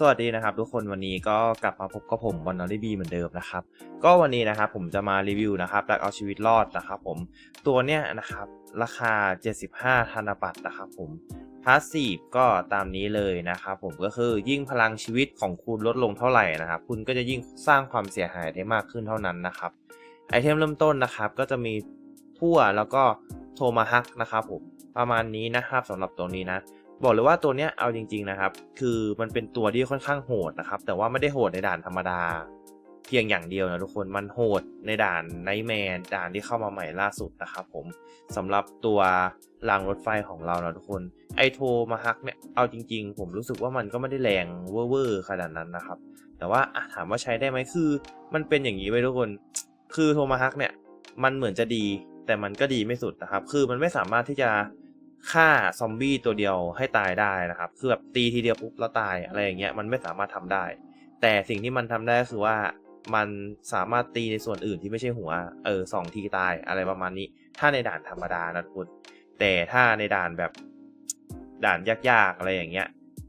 สวัสดีนะครับทุกคนวันนี้ก็กลับมาพบกับผมบอลนอรี่บีเหมือนเดิมนะครับ ก็วันนี้นะครับผมจะมารีวิวนะครับหลักเอาชีวิตรอดนะครับผมตัวเนี้ยนะครับราคา 75 ธนบัตรนะครับผมพาสซีฟก็ตามนี้เลยนะครับผมก็คือยิ่งพลังชีวิตของคุณลดลงเท่าไหร่นะครับคุณก็จะยิ่งสร้างความเสียหายได้มากขึ้นเท่านั้นนะครับไอเทมเริ่มต้นนะครับก็จะมีพั่วแล้วก็โทมาฮักนะครับผมประมาณนี้นะครับสำหรับตัวนี้นะ บอกเลยว่าตัวเนี้ยเอาจริง ๆนะครับ คือมันเป็นตัวที่ค่อนข้างโหดนะครับ แต่ว่าไม่ได้โหดในด่านธรรมดา เพียงอย่างเดียวนะทุกคนมันโหดในด่านไนแมนด่านที่เข้ามาใหม่ล่าสุดนะครับผมสำหรับตัวรางรถไฟของเรานะทุกคนไอโทมาฮักเนี่ยเอาจริง ๆ ผมรู้สึกว่ามันก็ไม่ได้แรงเวอร์ๆขนาดนั้นนะครับ แต่ว่าถามว่าใช้ได้ไหมคือ มันเป็นอย่างนี้ไปทุกคน คือโทมาฮักเนี่ยมันเหมือนจะดีแต่มันก็ดีไม่สุดนะครับ คือมันไม่สามารถที่จะ ฆ่าซอมบี้ตัวเดียวให้ตายได้นะครับคือแบบตีทีเดียวปุ๊บแล้วตายอะไรอย่างเงี้ยมันไม่สามารถทำได้ แต่สิ่งที่มันทำได้ก็คือว่ามันสามารถตีในส่วนอื่นที่ไม่ใช่หัวเออสองทีตายอะไรประมาณนี้ ถ้าในด่านธรรมดานะทุกคนแต่ถ้าในด่านแบบด่านยากๆอะไรอย่างเงี้ย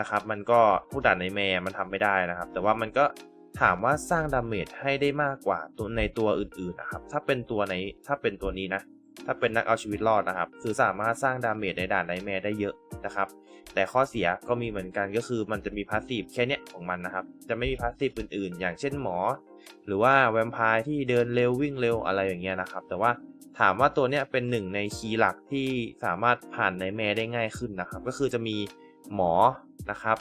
นะครับ มันก็ผู้ด่านในแมมันทำไม่ได้นะครับ แต่ว่ามันก็ถามว่าสร้างดาเมจให้ได้มากกว่าตัวในตัวอื่นๆนะครับ ถ้าเป็นตัวในถ้าเป็นตัวนี้นะ ถ้าเป็นนักเอาชีวิตรอดนะครับ คือสามารถสร้างดาเมจในด่านไนแมร์ได้เยอะนะครับ แต่ข้อเสียก็มีเหมือนกันก็คือมันจะมีพาสซีฟแค่เนี้ยของมันนะครับ จะไม่มีพาสซีฟอื่นๆ อย่างเช่นหมอ หรือว่าแวมไพร์ที่เดินเร็ววิ่งเร็วอะไรอย่างเงี้ยนะครับ แต่ว่าถามว่าตัวเนี้ยเป็นหนึ่งในคีย์หลักที่สามารถผ่านไนแมร์ได้ง่ายขึ้นนะครับ ก็คือจะมีหมอนะครับ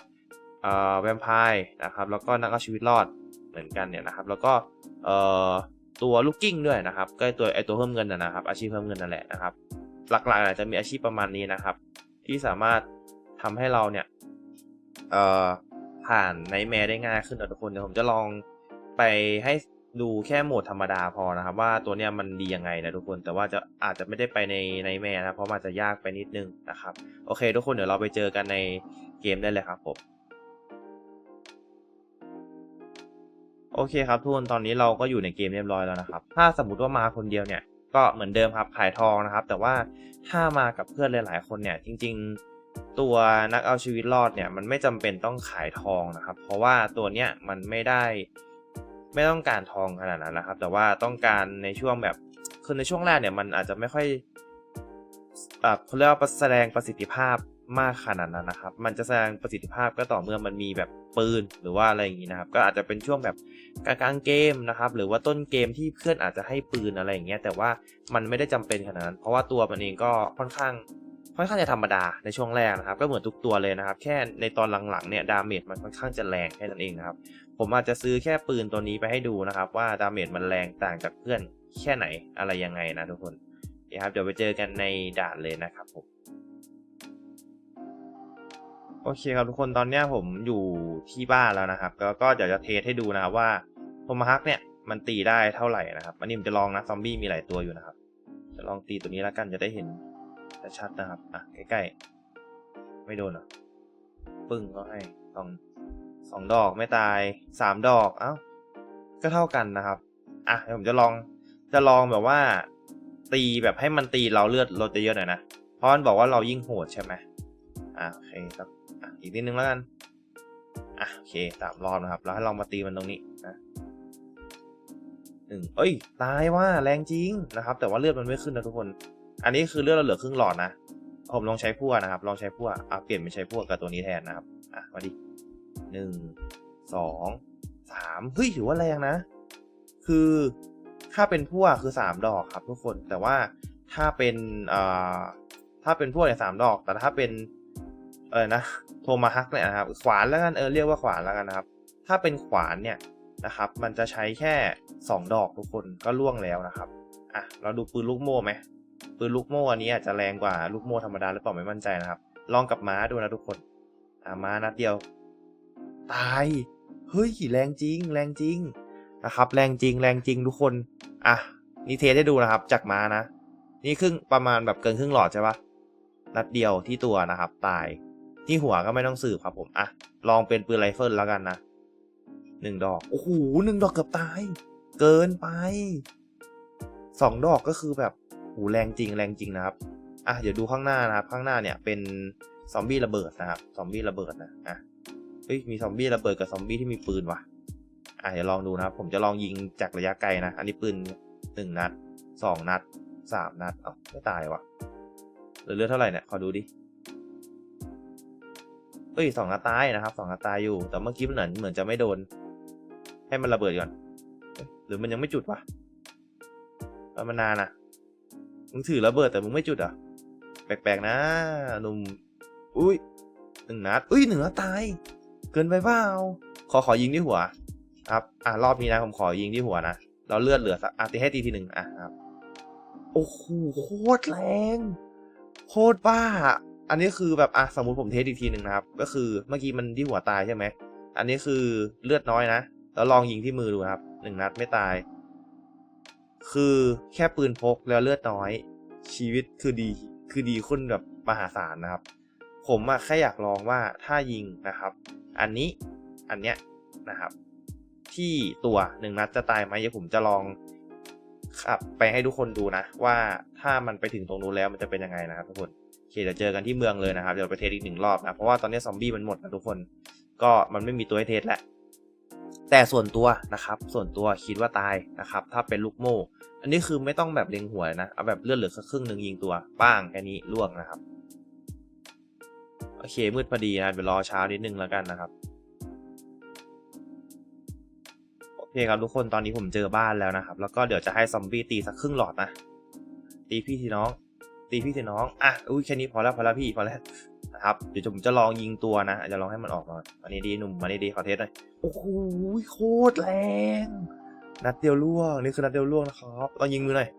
แวมไพร์นะครับ แล้วก็นักเอาชีวิตรอดเหมือนกันเนี่ยนะครับ แล้วก็เอ่อ ตัวลูกกิ้งด้วยนะครับก็ตัวไอตัวเพิ่มเงินนะนะครับ อาชีพเพิ่มเงินนั่นแหละนะครับ หลักๆอาจจะมีอาชีพประมาณนี้นะครับ ที่สามารถทำให้เราเนี่ยเอ่อผ่านไนแมร์ได้ง่ายขึ้นนะทุกคนเดี๋ยวผมจะลองไปให้ดูแค่โหมดธรรมดาพอนะครับ ว่าตัวเนี้ยมันดียังไงนะทุกคนแต่ว่าจะอาจจะไม่ได้ไปในไนแมร์นะเพราะมันจะยากไปนิดนึงนะครับ โอเค ทุกคนเดี๋ยวเราไปเจอกันในเกมได้เลยครับผม โอเคครับทุกคนตอนนี้เราก็อยู่ในเกมเรียบร้อยแล้วนะครับ ถ้าสมมติว่ามาคนเดียวเนี่ย ก็เหมือนเดิมครับขายทองนะครับ แต่ว่าถ้ามากับเพื่อนหลายๆ คนเนี่ย จริง ๆ ตัวนักเอาชีวิตรอดเนี่ยมันไม่จำเป็นต้องขายทองนะครับ เพราะว่าตัวเนี้ยมันไม่ได้ไม่ต้องการทองขนาดนั้นนะครับ แต่ว่าต้องการในช่วงแบบคือในช่วงแรกเนี่ยมันอาจจะไม่ค่อยอ่าเขาเรียกว่าแสดงประสิทธิภาพ มากขนาดนั้นนะครับ มันจะแสดงประสิทธิภาพก็ต่อเมื่อมันมีแบบปืนหรือว่าอะไรอย่างนี้นะครับ ก็อาจจะเป็นช่วงแบบกลางๆเกมนะครับ หรือว่าต้นเกมที่เพื่อนอาจจะให้ปืนอะไรอย่างเงี้ย แต่ว่ามันไม่ได้จำเป็นขนาดนั้น เพราะว่าตัวมันเองก็ค่อนข้างค่อนข้างจะธรรมดาในช่วงแรกนะครับ ก็เหมือนทุกตัวเลยนะครับ แค่ในตอนหลังๆเนี่ยดาเมจมันค่อนข้างจะแรงแค่นั้นเองนะครับ ผมอาจจะซื้อแค่ปืนตัวนี้ไปให้ดูนะครับ ว่าดาเมจมันแรงต่างจากเพื่อนแค่ไหนอะไรยังไงนะทุกคนนะครับเดี๋ยวไปเจอกันในด่านเลยนะครับผม โอเคครับทุกคนตอนเนี้ยผมอยู่ที่บ้านแล้วนะครับ แล้วก็เดี๋ยวจะเทสให้ดูนะครับว่าโทมาฮักเนี่ยมันตีได้เท่าไหร่นะครับ อันนี้ผมจะลองนะซอมบี้มีหลายตัวอยู่นะครับ จะลองตีตัวนี้แล้วกันจะได้เห็นชัดนะครับ อะใกล้ๆ ไม่โดนหรอ ปึ้งก็ให้สองสองดอกไม่ตายสามดอกเอ้าก็เท่ากันนะครับ อะเดี๋ยวผมจะลองจะลองแบบว่า ตีแบบให้มันตีเราเลือดลดเยอะหน่อยนะ เพราะมันบอกว่าเรายิ่งโหดใช่ไหม อะโอเคครับอะอีกนิดนึงแล้วกันอะโอเคสามรอบนะครับ แล้วให้ลองมาตีมันตรงนี้นะหนึ่งเอ้ย ตายว่าแรงจริงนะครับ แต่ว่าเลือดมันไม่ขึ้นนะทุกคน อันนี้คือเลือดเราเหลือครึ่งหลอดนะ ผมลองใช้พั่วนะครับ ลองใช้พั่วอะเปลี่ยนเป็นใช้พั่วกับตัวนี้แทนนะครับ อะมาดิหนึ่งสองสามเฮ้ยถือว่าแรงนะ คือถ้าเป็นพั่วคือสามดอกครับทุกคน แต่ว่าถ้าเป็นอ่าถ้าเป็นพั่วเนี่ยสามดอก แต่ถ้าเป็น เออนะโทมาฮักเนี่ยนะครับขวานแล้วกันเออเรียกว่าขวานแล้วกันนะครับ ถ้าเป็นขวานเนี่ยนะครับ มันจะใช้แค่ 2 ดอกทุกคนก็ล่วงแล้วนะครับอะเราดูปืนลูกโม่ไหมปืนลูกโม่อันนี้อาจจะแรงกว่าลูกโม่ธรรมดาหรือเปล่าไม่มั่นใจนะครับ ลองกับม้าดูนะทุกคนอะม้านัดเดียว ตายเฮ้ยแรงจริง แรงจริงนะครับ แรงจริงแรงจริงทุกคนอะนี่เทสให้ดูนะครับ จากม้านะ นี่ครึ่งประมาณแบบเกินครึ่งหลอดใช่ปะนัดเดียวที่ตัวนะครับ ตาย ที่หัวก็ไม่ต้องสืบครับผมอะลองเป็นปืนไรเฟิลแล้วกันนะหนึ่งดอก โอ้โหหนึ่งดอกเกือบตาย เกินไปสองดอกก็คือแบบหูแรงจริงแรงจริงนะครับอะเดี๋ยวดูข้างหน้านะครับ ข้างหน้าเนี่ยเป็นซอมบี้ระเบิดนะครับซอมบี้ระเบิดนะอะเฮ้ยมีซอมบี้ระเบิดกับซอมบี้ที่มีปืนว่ะอะเดี๋ยวลองดูนะครับ ผมจะลองยิงจากระยะไกลนะ อันนี้ปืนหนึ่งนัดสองนัดสามนัดเอ้าไม่ตายว่ะเหลือดเท่าไหร่เนี่ยขอดูดิ เอ้ยสองนัตายนะครับสองนัตายอยู่ แต่เมื่อกี้มันเหมือนเหมือนจะไม่โดน ให้มันระเบิดก่อน หรือมันยังไม่จุดวะมันนานอะมึงถือระเบิดแต่มึงไม่จุดอะ แปลกๆนะหนุ่มอุ้ยหนึ่งนัดอุ้ยหนึ่งนัดตาย เกินไปเปล่าขอขอยิงที่หัว ครับ อะรอบนี้นะผมขอยิงที่หัวนะเราเลือดเหลือสักอะตีให้ตีทีหนึ่งอะครับโอ้โหโคตรแรง โคตรบ้า อันนี้คือแบบอะสมมติผมเทสอีกทีหนึ่งนะครับ ก็คือเมื่อกี้มันที่หัวตายใช่ไหม อันนี้คือเลือดน้อยนะ แล้วลองยิงที่มือดูครับหนึ่งนัดไม่ตาย คือแค่ปืนพกแล้วเลือดน้อย ชีวิตคือดีคือดีขึ้นแบบมหาศาลนะครับ ผมอะแค่อยากลองว่าถ้ายิงนะครับ อันนี้อันเนี้ยนะครับ ที่ตัวหนึ่งนัดจะตายไหมเดี๋ยวผมจะลองขับไปให้ทุกคนดูนะ ว่าถ้ามันไปถึงตรงนู้นแล้วมันจะเป็นยังไงนะครับทุกคน โอเคเดี๋ยวเจอกันที่เมืองเลยนะครับ เดี๋ยวไปเทสอีกหนึ่งรอบนะ เพราะว่าตอนนี้ซอมบี้มันหมดนะทุกคน ก็มันไม่มีตัวให้เทสแล้ว แต่ส่วนตัวนะครับ ส่วนตัวคิดว่าตายนะครับ ถ้าเป็นลูกโม่ อันนี้คือไม่ต้องแบบเล็งหัวนะ เอาแบบเลือดเหลือสักครึ่งหนึ่งยิงตัว ป้างแค่นี้ล่วงนะครับ โอเคมืดพอดีนะเดี๋ยวรอเช้านิดนึงแล้วกันนะครับโอเคครับทุกคนตอนนี้ผมเจอบ้านแล้วนะครับ แล้วก็เดี๋ยวจะให้ซอมบี้ตีสักครึ่งหลอดนะ ตีพี่ทีน้อง ตีพี่ทีน้อง อะ อุ้ยแค่นี้พอแล้วพอแล้วพี่พอแล้วนะครับ เดี๋ยวผมจะลองยิงตัวนะจะลองให้มันออกมาอันนี้ดีหนุ่มมานี่ดีขอเทสหน่อย โอ้โหโคตรแรง นัดเดียวล่วง นี่คือนัดเดียวล่วงนะครับลองยิงมือหน่อย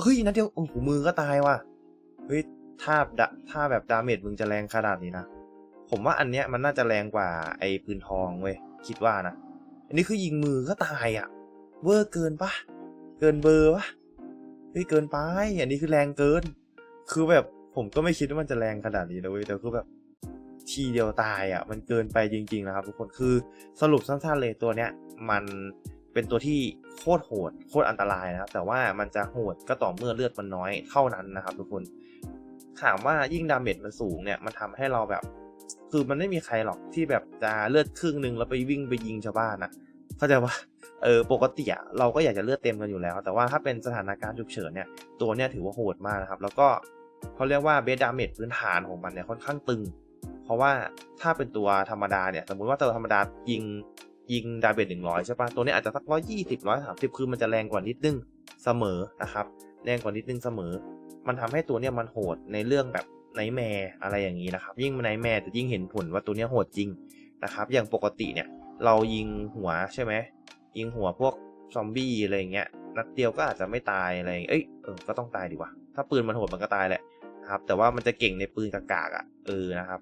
เฮ้ยนัดเดียวโอ้โหมือก็ตายว่ะ เฮ้ยถ้าดะถ้าแบบดาเมจมึงจะแรงขนาดนี้นะ ผมว่าอันเนี้ยมันน่าจะแรงกว่าไอ้ปืนทองเว้ย คิดว่านะ อันนี้คือยิงมือก็ตายอะ่ะ เวอร์เกินปะเกินเบอร์ปะเฮ้ยเกินไป อันนี้คือแรงเกิน คือแบบผมก็ไม่คิดว่ามันจะแรงขนาดนี้นะเว้ยแต่คือแบบทีเดียวตายอะ่ะ มันเกินไปจริง ๆ นะครับ ทุกคนคือสรุปสั้นๆเลยตัวเนี้ยมันเป็นตัวที่โคตรโหดโคตรอันตรายนะครับแต่ว่ามันจะโหดก็ต่อเมื่อเลือดมันน้อยเท่านั้นนะครับ ทุกคนถามว่ายิ่งดาเมจมันสูงเนี่ยมันทำให้เราแบบ คือมันไม่มีใครหรอกที่แบบจะเลือดครึ่งหนึ่งแล้วไปวิ่งไปยิงชาวบ้านนะเข้าใจว่าเออปกติอะเราก็อยากจะเลือดเต็มกันอยู่แล้ว แต่ว่าถ้าเป็นสถานการณ์ฉุกเฉินเนี่ยตัวเนี่ยถือว่าโหดมากนะครับ แล้วก็ เขาเรียกว่าเบสดาเมจพื้นฐานของมันเนี่ยค่อนข้างตึง เพราะว่าถ้าเป็นตัวธรรมดาเนี่ยสมมติว่าตัวธรรมดายิงยิงดาเมจหนึ่งร้อยใช่ปะตัวนี้อาจจะสักร้อยยี่สิบร้อยสามสิบคือมันจะแรงกว่านิดนึงเสมอนะครับแรงกว่านิดนึงเสมอ มันทำให้ตัวเนี่ยมันโหดในเรื่องแบบไนแมร์อะไรอย่างนี้นะครับ ยิ่งไนแมร์จะยิ่งเห็นผลว่าตัวเนี้ยโหดจริงนะครับ อย่างปกติเนี่ยเรายิงหัวใช่ไหมยิงหัวพวก ซอมบี้อะไรอย่างเงี้ยนัดเดียวก็อาจจะไม่ตายอะไรเอ้ยเออก็ต้องตายดีว่าถ้าปืนมันโหดมันก็ตายแหละนะครับ แต่ว่ามันจะเก่งในปืนกากๆอะเออนะครับ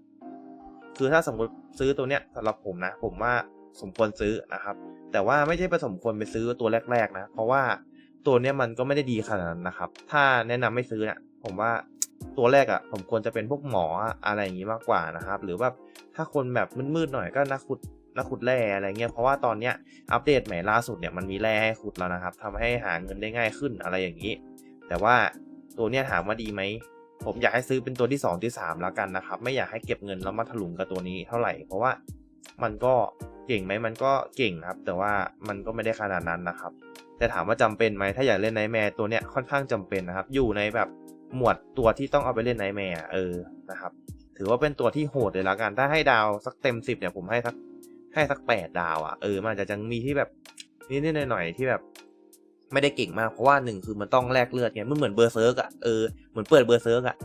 คือถ้าสมมติซื้อตัวเนี้ยสำหรับผมนะ ผมว่าสมควรซื้อนะครับ แต่ว่าไม่ใช่ไปสมควรไปซื้อตัวแรก ๆ นะ เพราะว่าตัวเนี้ยมันก็ไม่ได้ดีขนาดนั้นนะครับ ถ้าแนะนำไม่ซื้อนี่ยผมว่าตัวแรกอะ่ะผมควรจะเป็นพวกหมออะไรอย่างนี้มากกว่านะครับ หรือว่าถ้าคนแบบมืดๆหน่อยก็นักขุด นักขุดแร่อะไรเงี้ยเพราะว่าตอนเนี้ยอัปเดตใหม่ล่าสุดเนี่ยมันมีแร่ให้ขุดแล้วนะครับทำให้หาเงินได้ง่ายขึ้นอะไรอย่างนี้ แต่ว่าตัวเนี้ยถามว่าดีไหมผมอยากให้ซื้อเป็นตัวที่ 2 ที่ 3 แล้วกันนะครับ ไม่อยากให้เก็บเงินแล้วมาถลุงกับตัวนี้เท่าไหร่ เพราะว่ามันก็เก่งไหมมันก็เก่งครับ แต่ว่ามันก็ไม่ได้ขนาดนั้นนะครับ แต่ถามว่าจำเป็นไหมถ้าอยากเล่นไนแมร์ตัวเนี้ยค่อนข้างจำเป็นนะครับ อยู่ในแบบหมวดตัวที่ต้องเอาไปเล่นไนแมร์เออนะครับ ถือว่าเป็นตัวที่โหดเลยละกัน ถ้าให้ดาวสักเต็มสิบเนี่ยผมให้สัก ให้สักแปดดาวอะ่ะเออมันอาจจะยังมีที่แบบนิดๆหน่อยๆที่แบบ ไม่ได้เก่งมากเพราะว่าหนึ่งคือมันต้องแลกเลือดไงมันเหมือนเบอร์เซิร์กอะเออเหมือนเปิดเบอร์เซิร์กอะ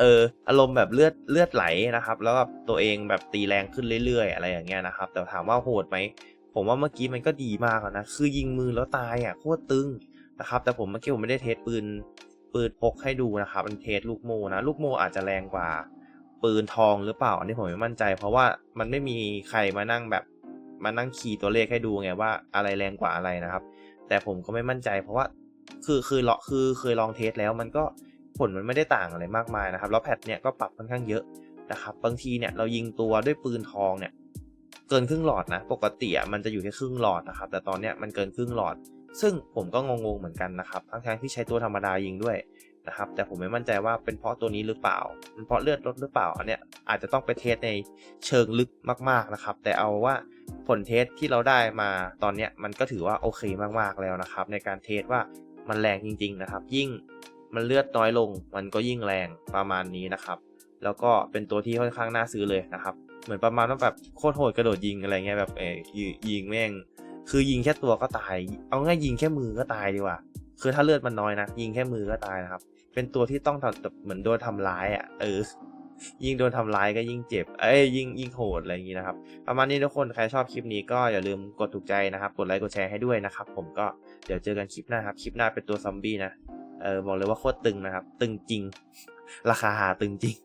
เอออารมณ์แบบเลือดเลือดไหลนะครับ แล้วก็ตัวเองแบบตีแรงขึ้นเรื่อยๆ อะไรอย่างเงี้ยนะครับ แต่ถามว่าโหดไหมผมว่าเมื่อกี้มันก็ดีมากแล้วนะคือยิงมือแล้วตายอะโคตรตึงนะครับ แต่ผมเมื่อกี้ผมไม่ได้เทสปืนปืนพกให้ดูนะครับมันเทสลูกโมนะลูกโมอาจจะแรงกว่า ปืนทองหรือเปล่า อันนี้ผมไม่มั่นใจ เพราะว่ามันไม่มีใครมานั่งแบบมานั่งคีย์ตัวเลขให้ดูไงว่าอะไรแรงกว่าอะไรนะครับ แต่ผมก็ไม่มั่นใจ เพราะว่าคือคือเลาะคือเคยลองเทสแล้วมันก็ผลมันไม่ได้ต่างอะไรมากมายนะครับ แล้วแพทเนี่ยก็ปรับค่อนข้างเยอะนะครับ บางทีเนี่ยเรายิงตัวด้วยปืนทองเนี่ยเกินครึ่งหลอดนะ ปกติมันจะอยู่แค่ครึ่งหลอดนะครับ แต่ตอนเนี้ยมันเกินครึ่งหลอด ซึ่งผมก็งงๆเหมือนกันนะครับ ทั้งๆที่ใช้ตัวธรรมดายิงด้วย นะครับ แต่ผมไม่มั่นใจว่าเป็นเพราะตัวนี้หรือเปล่าเป็นเพราะเลือดลดหรือเปล่าอันเนี้ยอาจจะต้องไปเทสในเชิงลึกมาก ๆนะครับ แต่เอาว่าผลเทสที่เราได้มาตอนเนี้ยมันก็ถือว่าโอเคมากๆแล้วนะครับ ในการเทสว่ามันแรงจริง ๆ นะครับ ยิ่งมันเลือดน้อยลง มันก็ยิ่งแรงประมาณนี้นะครับ แล้วก็เป็นตัวที่ค่อนข้างน่าซื้อเลยนะครับ เหมือนประมาณว่าแบบโคตรโหดกระโดดยิงอะไรเงี้ยแบบเออยิงยิงแม่ง คือยิงแค่ตัวก็ตาย เอาง่ายยิงแค่มือก็ตายดีกว่า คือถ้าเลือดมันน้อยนะยิงแค่มือก็ตายนะครับ เป็นตัวที่ต้องแบบเหมือนโดนทำร้ายอะเออยิ่งโดนทำร้ายก็ยิ่งเจ็บ เอ้ยยิ่งยิ่งโหดอะไรอย่างนี้นะครับ ประมาณนี้ทุกคนใครชอบคลิปนี้ก็อย่าลืมกดถูกใจนะครับ กดไลค์กดแชร์ให้ด้วยนะครับ ผมก็เดี๋ยวเจอกันคลิปหน้าครับ คลิปหน้าเป็นตัวซอมบี้นะ เออบอกเลยว่าโคตรตึงนะครับ ตึงจริง ราคาหาตึงจริง